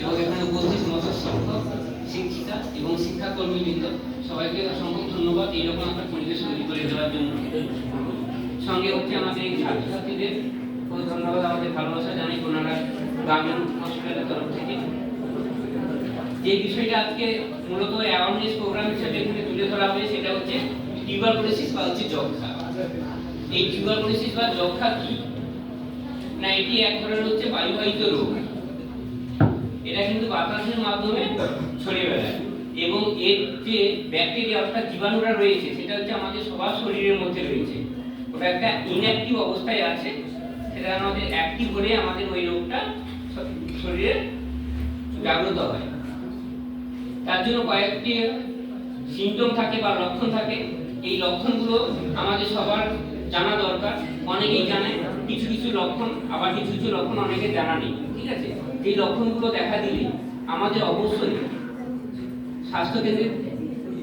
এবং এখানে উপস্থিত সমস্ত শিক্ষক শিক্ষিকা এবং শিক্ষাকর্মীবৃন্দ সবাইকে অসংখ্য ধন্যবাদ। এইরকম একটা পরিবেশ তৈরি করে দেওয়ার জন্য সঙ্গে হচ্ছে আমাদের এই ছাত্রছাত্রীদের। ধন্যবাদ আমাদের ভালোবাসা জানাই ওনারা গ্রামীণ হসপিটালের তরফ থেকে। যে বিষয়টা আজকে মূলত অ্যাওয়ারনেস প্রোগ্রাম হিসেবে এখানে তুলে ধরা হবে সেটা হচ্ছে টিউবারকুলোসিস বা হচ্ছে যক্ষা এই টিউবারকুলোসিস বা যক্ষা কি? না এটি এক ধরনের হচ্ছে বায়ুবাহিত রোগ। এটা কিন্তু বাতাসের মাধ্যমে ছড়িয়ে বেড়ায়। এবং এর যে ব্যাকটেরিয়া অর্থাৎ জীবাণুরা রয়েছে, সেটা হচ্ছে আমাদের সবার শরীরের মধ্যে রয়েছে। ওটা একটা ইনঅ্যাক্টিভ অবস্থায় আছে। সেটা আমাদের অ্যাক্টিভ হলে আমাদের ওই রোগটা শরীরে জাগ্রত হয়। তার জন্য কয়েকটি সিমটম থাকে বা লক্ষণ থাকে। এই লক্ষণগুলো আমাদের সবার জানা দরকার। অনেকেই জানে। কিছু কিছু লক্ষণ, আবার কিছু কিছু লক্ষণ অনেকে জানা নেই, ঠিক আছে? এই লক্ষণগুলো দেখা দিলে আমাদের অবশ্যই স্বাস্থ্যকেন্দ্রে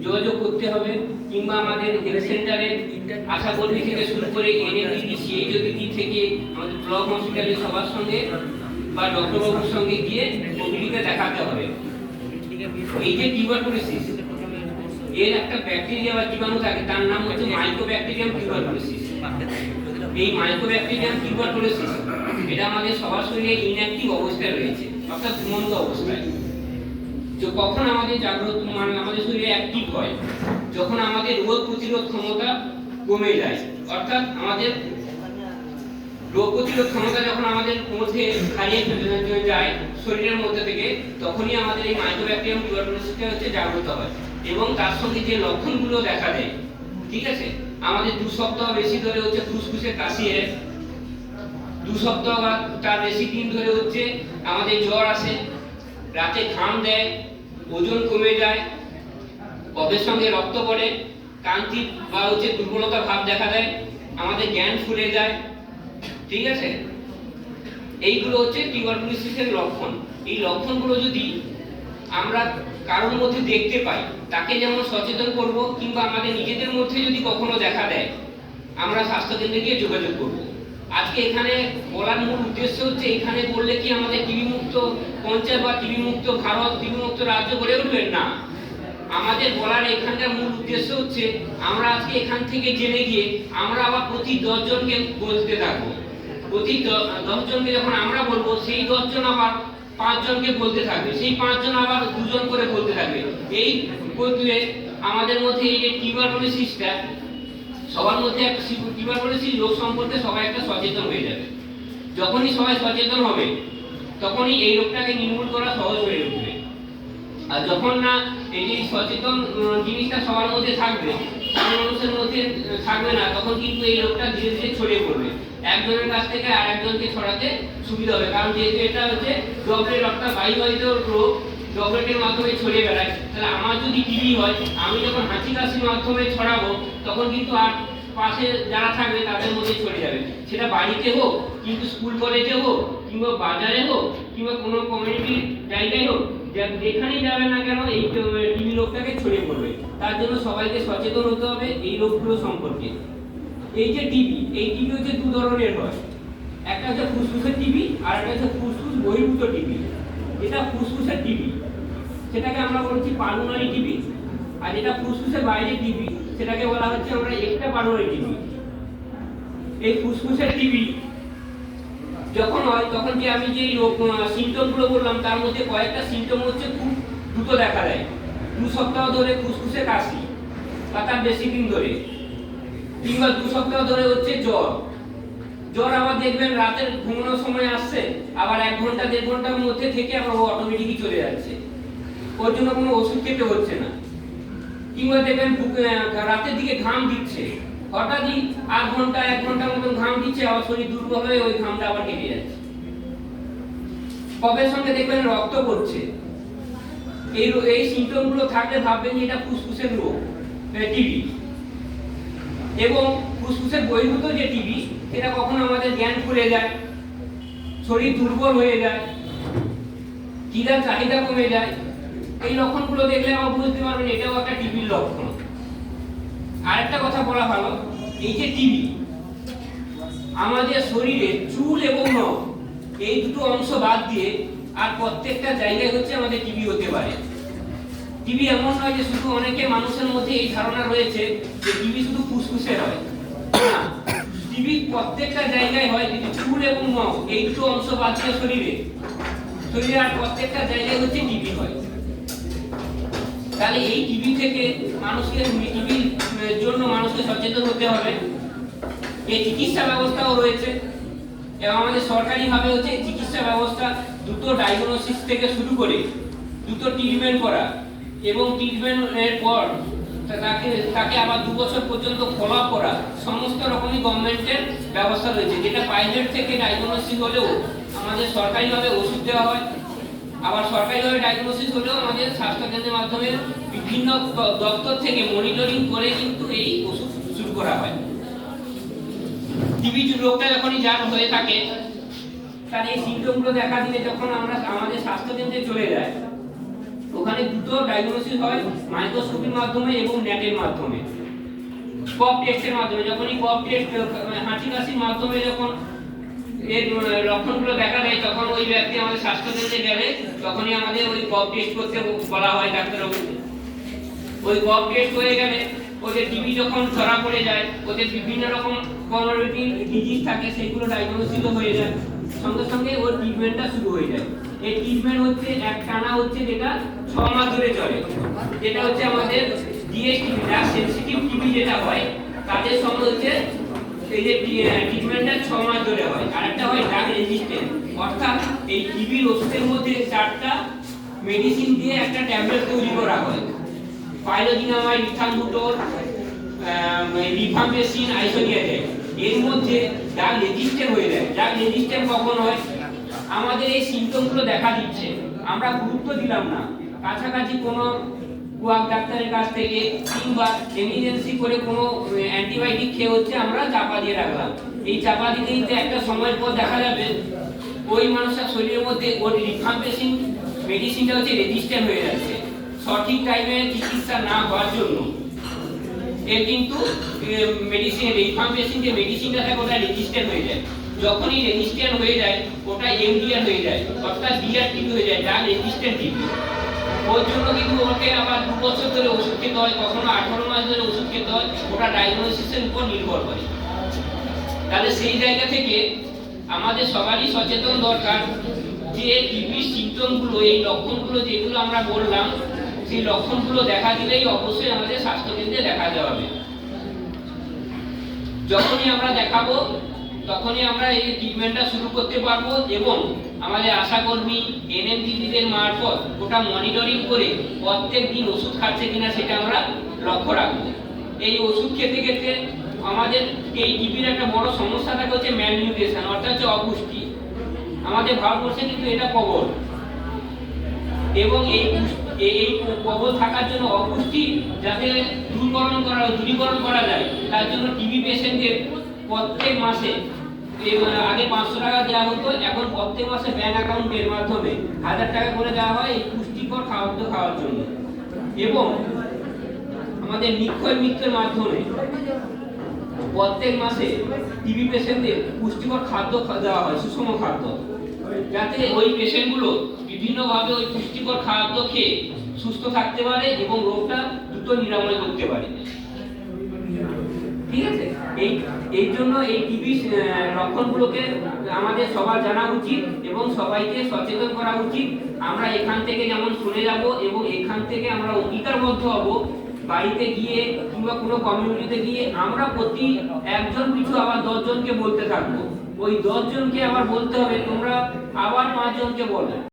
যোগাযোগ করতে হবে, কিংবা আমাদের হেলথ সেন্টারে আশা কর্মী থেকে শুরু করে সিএইচওডিটি থেকে আমাদের ব্লক হসপিটালে সবার সঙ্গে বা ডক্টরবাবুর সঙ্গে গিয়ে রোগীকে দেখাতে হবে। এই যে টিউবারকুলোসিস এর একটা ব্যাকটেরিয়া বা জীবাণু থাকে, তার নাম হচ্ছে মাইক্রোব্যাকটেরিয়াম টিউবারকুলোসিস এই মাইক্রোব্যাকটেরিয়াম টিউবারকুলোসিস এটা আমাদের সবার শরীরে ইনঅ্যাক্টিভ অবস্থায় রয়েছে, অর্থাৎ ঘুমন্ত অবস্থায়। যে কখন আমাদের জাগ্রত মানে আমাদের শরীরে অ্যাক্টিভ হয়, যখন আমাদের রোগ প্রতিরোধ ক্ষমতা কমে যায়, অর্থাৎ আমাদের রোগ প্রতিরোধ ক্ষমতা যখন আমাদের মধ্যে হারিয়ে যায়, শরীরের মধ্যে থেকে, তখনই আমাদের এই মাইক্রোব্যাকটেরিয়াম টিউবারকুলোসিসটা হচ্ছে জাগ্রত হয়। এবং তার সঙ্গে যে লক্ষণগুলো দেখা দেয়, ঠিক আছে? আমাদের দু সপ্তাহ বেশি ধরে হচ্ছে ফুসফুসে কাশি দু সপ্তাহ বা তার বেশি দিন ধরে হচ্ছে আমাদের জ্বর আসে, রাতে ঘাম দেয়, ওজন কমে যায়, কফের সঙ্গে রক্ত পড়ে কান্তি বা হচ্ছে দুর্বলতা ভাব দেখা দেয়, আমাদের জ্ঞান ফুলে যায়। ঠিক আছে? এইগুলো হচ্ছে টিউবারকুলোসিসের লক্ষণ। এই লক্ষণগুলো যদি আমরা কারোর মধ্যে দেখতে পাই, তাকে যেমন সচেতন করব কিংবা আমাদের নিজেদের মধ্যে যদি কখনো দেখা দেয়, আমরা স্বাস্থ্যকেন্দ্রে গিয়ে যোগাযোগ করব। আজকে এখানে বলার মূল উদ্দেশ্য হচ্ছে এখানে বললে কি আমাদের টিবি মুক্ত পঞ্চায়েত বা টিবি মুক্ত ভারত টিবি মুক্ত রাজ্য গড়ে উঠবে না। আমাদের বলার এখানকার মূল উদ্দেশ্য হচ্ছে আমরা আজকে এখান থেকে জেনে গিয়ে আমরা আবার প্রতি দশজনকে বলতে থাকব। প্রতি দশজনকে যখন আমরা বলব, সেই দশজন আবার পাঁচজনকে বলতে থাকবে। সেই পাঁচজন আবার দুজন করে বলতে থাকবে। এই করলে আমাদের মধ্যে এই যে টিউবারকুলোসিসটা সবার মধ্যে একটা টিউবারকুলোসিস রোগ সম্পর্কে সবাই একটা সচেতন হয়ে যাবে। যখনই সবাই সচেতন হবে, তখনই এই রোগটাকে নির্মূল করা সহজ হয়ে উঠবে। আর যখন না এই যে সচেতন জিনিসটা সবার মধ্যে থাকবে মানুষের মধ্যে থাকবে না, তখন কিন্তু এই রোগটা ধীরে ধীরে ছড়িয়ে পড়বে। একজনের কাছ থেকে আর একজনকে ছড়াতে সুবিধা হবে, কারণ যেহেতু এটা হচ্ছে ড্রপলেট অর্থাৎ বায়ুবাহিত রোগ ড্রপলেটের মাধ্যমে ছড়িয়ে বেড়ায়। তাহলে আমার যদি টিবি হয়, আমি যখন হাঁচি কাশির মাধ্যমে ছড়াবো, তখন কিন্তু আর পাশে যারা থাকবে তাদের মধ্যে ছড়িয়ে যাবে। সেটা বাড়িতে হোক, কিন্তু স্কুল কলেজে হোক, কিংবা বাজারে হোক, কিংবা কোনো কমিউনিটির জায়গায় হোক যেখানেই যাবে না কেন, এই টিবি রোগটাকে ছড়িয়ে পড়বে। তার জন্য সবাইকে সচেতন হতে হবে এই রোগগুলো সম্পর্কে। এই যে টিবি এই টিবি হচ্ছে দু ধরনের হয়। একটা হচ্ছে ফুসফুসের টিবি আর একটা হচ্ছে ফুসফুস বহির্ভূত টিবি এটা ফুসফুসের টিবি সেটাকে আমরা বলছি পালমোনারি টিবি আর যেটা ফুসফুসের বাইরে টিবি সেটাকে বলা হচ্ছে আমরা একটা পালমোনারি টিবি এই ফুসফুসের টিবি যখন হয়, তখন যে আমি যে সিমটমগুলো বললাম, তার মধ্যে কয়েকটা সিমটম হচ্ছে খুব দ্রুত দেখা দেয়। দু সপ্তাহ ধরে ফুসফুসে কাশি, বা তার বেশি দিন ধরে। কিংবা দু সপ্তাহ ধরে হচ্ছে জ্বর। জ্বর আবার দেখবেন রাতের ঘুমানোর সময় আসছে, আবার এক ঘণ্টা, দেড় ঘণ্টার মধ্যে থেকে আবার ও অটোমেটিকই চলে যাচ্ছে। ওর জন্য কোনো ওষুধ খেতে হচ্ছে না। কিংবা দেখবেন রাতের দিকে ঘাম দিচ্ছে। হঠাৎই আধ ঘণ্টা, এক ঘণ্টার মতন ঘাম দিচ্ছে, আবার শরীর দুর্বল হয়ে ওই ঘামটা আবার কেটে যাচ্ছে। কবের সঙ্গে দেখবেন রক্ত পড়ছে। এই এই সিমটমগুলো থাকলে ভাববেন এটা ফুসফুসের রোগ টিবি। এবং ফুসফুসের বহির্ভূত যে টিবি, এটা কখনো আমাদের জ্ঞান খুলে যায়, শরীর দুর্বল হয়ে যায় খিদার চাহিদা কমে যায়। এই লক্ষণগুলো দেখলে আমরা বুঝতে পারবেন এটাও একটা টিবির লক্ষণ। আরেকটা কথা বলা ভালো, এই যে টিভি, আমাদের শরীরে চুল এবং নখ, এই দুটো অংশ বাদ দিয়ে আর প্রত্যেকটা জায়গায় হচ্ছে আমাদের টিভি হতে পারে। টিভি এমন নয় যে শুধু অনেকে মানুষের মধ্যে এই ধারণা রয়েছে যে টিভি শুধু ফুসফুসে হয়। টিবি প্রত্যেকটা জায়গায় হয় কিন্তু চুল এবং নখ, এই দুটো অংশ বাদ দিয়ে শরীরে। শরীরে আর প্রত্যেকটা জায়গায় হচ্ছে টিভি হয়। তাহলে এই টিভি থেকে মানুষকে টিবির জন্য মানুষকে সচেতন হতে হবে। এই চিকিৎসা ব্যবস্থাও রয়েছে। এবং আমাদের সরকারিভাবে হচ্ছে চিকিৎসা ব্যবস্থা দুটো ডায়াগনোসিস থেকে শুরু করে, দুটো ট্রিটমেন্ট করা। এবং ট্রিটমেন্টের পর তাকে তাকে আবার দু বছর পর্যন্ত ফলো করা। সমস্ত রকমই গভর্নমেন্টের ব্যবস্থা রয়েছে। যেটা প্রাইভেট থেকে ডায়াগনোসিস হলেও আমাদের সরকারিভাবে ওষুধ দেওয়া হয়। আবার সরকারিভাবে ডায়াগনোসিস হলেও আমাদের স্বাস্থ্যকেন্দ্রের মাধ্যমে বিভিন্ন দপ্তর থেকে মনিটরিং করে কিন্তু এই ওষুধ শুরু করা হয়। টিবি রোগটা যখনই যার হয়ে থাকে, তার এই সিমটমগুলো দেখা দিলে যখন আমরা আমাদের স্বাস্থ্যকেন্দ্রে চলে যায়, ওখানে দুটো ডায়াগনোসিস হয় মাইক্রোস্কোপির মাধ্যমে এবং নেটের মাধ্যমে। কপ টেস্টের মাধ্যমে, যখনই কপ টেস্ট হাঁচি কাশির মাধ্যমে যখন এর লক্ষণগুলো দেখা দেয়। তখন ওই ব্যক্তি আমাদের স্বাস্থ্যকেন্দ্রে গেলে তখনই আমাদের ওই কপ টেস্ট করতে বলা হয় ডাক্তারবাবুকে। ওই কপ টেস্ট হয়ে গেলে ওদের টিবি যখন ধরা পড়ে যায়, ওদের বিভিন্ন রকম কমোডিটি ডিজিজ থাকে, সেগুলো ডায়াগনোসিসও হয়ে যায়। সঙ্গে সঙ্গে ওর ট্রিটমেন্টটা শুরু হয়ে যায়। এই ট্রিটমেন্ট হচ্ছে এক টানা হচ্ছে যেটা ছ মাস ধরে চলে। যেটা হচ্ছে আমাদের ডিএসটিভি সেনসিটিভ টিবি যেটা হয় তাদের সঙ্গে হচ্ছে ট্রিটমেন্টটা ছ মাস ধরে হয়। আর একটা হয় ড্রাগ রেজিস্ট্যান্ট অর্থাৎ এই ওষুধের মধ্যে চারটা মেডিসিন দিয়ে একটা ট্যাবলেট তৈরি করা হয়। পাইলোজিনামাইড আইসোনিয়াজেড এর মধ্যে ড্রাগ রেজিস্ট্যান্ট হয়ে যায়। ড্রাগ রেজিস্ট্যান্ট কখন হয়? আমাদের এই সিমটমগুলো দেখা দিচ্ছে। আমরা গুরুত্ব দিলাম না। কাছাকাছি কোনো কুয়াক ডাক্তারের কাছ থেকে কিংবা এমার্জেন্সি করে কোনো অ্যান্টিবায়োটিক খেয়ে হচ্ছে আমরা চাপা দিয়ে রাখলাম। এই চাপা দিতে একটা সময়ের পর দেখা যাবে ওই মানুষের শরীরের মধ্যে ওর মেডিসিনটা হচ্ছে রেজিস্ট্যান্ট হয়ে যাচ্ছে। সঠিক টাইমে চিকিৎসা না হওয়ার জন্য। এর কিন্তু মেডিসিন যে মেডিসিনটা থাকে ওটা রেজিস্ট্যান্ট হয়ে যায়। যখনই রেজিস্ট্যান্ট হয়ে যায়, ওটা এমডিআর হয়ে যায়, অর্থাৎ ডিআরটিপি হয়ে যায় ড্রাগ রেজিস্ট্যান্ট টিপি ওর জন্য কিন্তু ওকে আবার দু বছর ধরে ওষুধ খেতে হয়, কখনো আঠারো মাস ধরে ওষুধ খেতে হয়, ওটা ডায়াগনোসিসের উপর নির্ভর করে। তাহলে সেই জায়গা থেকে আমাদের সবারই সচেতন দরকার যে টিবির সিমটমগুলো এই লক্ষণগুলো যেগুলো আমরা বললাম, সেই লক্ষণগুলো দেখা দিলেই অবশ্যই আমাদের স্বাস্থ্যকেন্দ্রে দেখা দেওয়া হবে। যখনই আমরা দেখাবো, তখনই আমরা এই ট্রিটমেন্টটা শুরু করতে পারব এবং আমাদের আশাকর্মী এনএমডিবিদের মারফত ওটা মনিটরিং করে প্রত্যেক দিন ওষুধ খাচ্ছে কিনা সেটা আমরা লক্ষ্য রাখব। এই ওষুধ খেতে খেতে আমাদের এই টিবির একটা বড় সমস্যা থাকে হচ্ছে ম্যালনিউট্রিশন অর্থাৎ হচ্ছে অপুষ্টি। আমাদের ভারতবর্ষে কিন্তু এটা কবর এবং এই এই- কবল থাকার জন্য অপুষ্টি যাতে দূরীকরণ করা দূরীকরণ করা যায়, তার জন্য টিবি পেশেন্টদের প্রত্যেক মাসে আগে পাঁচশো টাকা দেওয়া হতো, এখন প্রত্যেক মাসে ব্যাংক অ্যাকাউন্টের মাধ্যমে হাজার টাকা করে দেওয়া হয় এই পুষ্টিকর খাদ্য খাওয়ার জন্য। এবং আমাদের নিক্ষয় মিত্রের মাধ্যমে প্রত্যেক মাসে টিবি পেশেন্টদের পুষ্টিকর খাদ্য দেওয়া হয়, সুষম খাদ্য। যাতে ওই পেশেন্টগুলো বিভিন্নভাবে ওই পুষ্টিকর খাদ্য খেয়ে সুস্থ থাকতে পারে এবং রোগটা দ্রুত নিরাময় করতে পারে। ঠিক আছে? এই এই জন্য এই টিবি লক্ষণগুলোকে আমাদের সবার জানা উচিত এবং সবাইকে সচেতন করা উচিত। আমরা এখান থেকে যেমন শুনে যাব এবং এখান থেকে আমরা অঙ্গীকারবদ্ধ হব, বাড়িতে গিয়ে কিংবা কোনো কমিউনিটিতে গিয়ে আমরা প্রতি একজন পিছু আবার দশজনকে বলতে থাকব। ওই দশজনকে আবার বলতে হবে, তোমরা আবার পাঁচজনকে বলো।